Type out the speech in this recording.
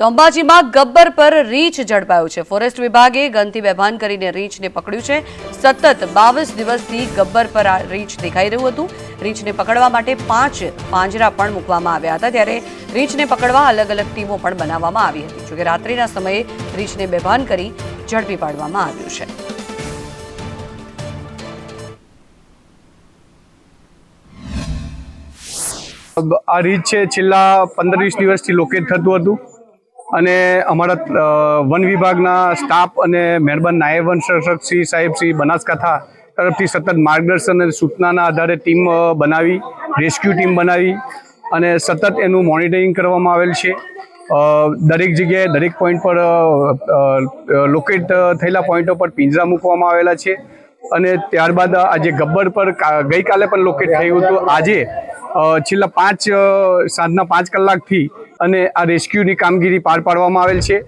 તો અંબાજીમાં ગબ્બર પર રીંછ ઝડપાયું છે. ફોરેસ્ટ વિભાગે ગનથી બેભાન કરીને રીંછને પકડ્યું છે. સતત બાવીસ દિવસથી ગબ્બર પર આ રીંછ દેખાઈ રહ્યું હતું. રીંછને પકડવા માટે પાંચ પાંજરા પણ મૂકવામાં આવ્યા હતા. ત્યારે રીંછને પકડવા અલગ અલગ ટીમો પણ બનાવવામાં આવી હતી. જોકે રાત્રિના સમયે રીંછને બેભાન કરી ઝડપી પાડવામાં આવ્યું છે. આ રીત છે છેલ્લા પંદર વીસ દિવસથી લોકેટ થતું હતું. અને અમારા વન વિભાગના સ્ટાફ અને મહેરબાન નાયબ વન સંરક્ષક શ્રી સાહેબ શ્રી બનાસકાંઠા તરફથી સતત માર્ગદર્શન અને સૂચનાના આધારે ટીમ બનાવી, રેસ્ક્યુ ટીમ બનાવી અને સતત એનું મોનિટરિંગ કરવામાં આવેલ છે. દરેક જગ્યાએ દરેક પોઈન્ટ પર લોકેટ થયેલા પોઈન્ટો પર પિંજરા મૂકવામાં આવેલા છે. અને ત્યારબાદ આજે ગબ્બર પર ગઈકાલે પણ લોકેટ થયું હતું. આજે છેલ્લા પાંચ સાંજના પાંચ કલાકથી અને આ રેસ્ક્યુની કામગીરી પાર પાડવામાં આવેલ છે.